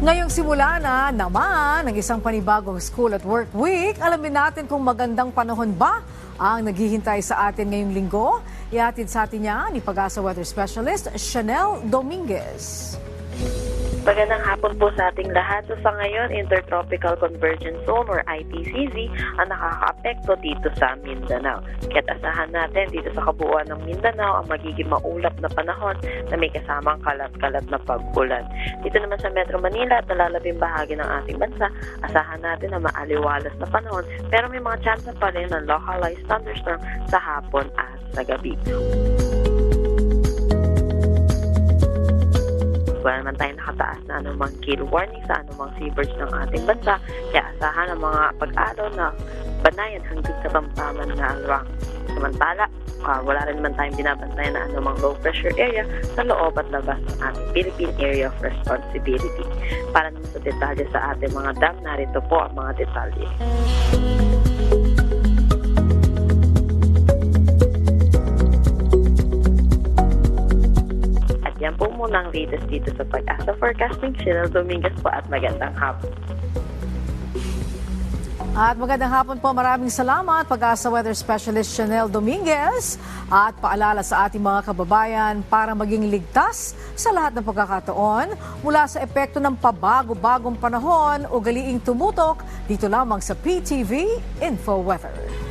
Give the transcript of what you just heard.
Ngayong simula na naman ang isang panibagong school at work week, alamin natin kung magandang panahon ba ang naghihintay sa atin ngayong linggo. Ihatid sa atin niya ni Pag-asa Weather Specialist Chanel Dominguez. Magandang hapon po sa ating lahat. So sa ngayon, Intertropical Convergence Zone or ITCZ ang nakakaapekto dito sa Mindanao. Kaya't asahan natin dito sa kabuuan ng Mindanao ang magiging maulap na panahon na may kasamang kalat-kalat na pag-ulan. Dito naman sa Metro Manila at nalalabing bahagi ng ating bansa, asahan natin na maaliwalas na panahon pero may mga chance pa rin ng localized thunderstorm sa hapon at sa gabi. Wala naman tayo nakataas na anumang kill warning sa anumang seabirds ng ating bansa. Kaya asahan ang mga pag-araw na banayan hanggang sa tamtaman na alwang. Samantala, ah, wala rin naman tayong binabantayan na anumang low pressure area sa loob at labas ng ating Philippine Area of Responsibility. Para naman sa detalye sa ating mga dam, narito po ang mga detalye. Po muna ang latest dito sa Pag-asa Forecasting. Chanel Dominguez po at magandang hapon. At magandang hapon po, maraming salamat Pag-asa Weather Specialist Chanel Dominguez at paalala sa ating mga kababayan para maging ligtas sa lahat ng pagkakataon mula sa epekto ng pabago-bagong panahon o galiing tumutok dito lamang sa PTV Info Weather.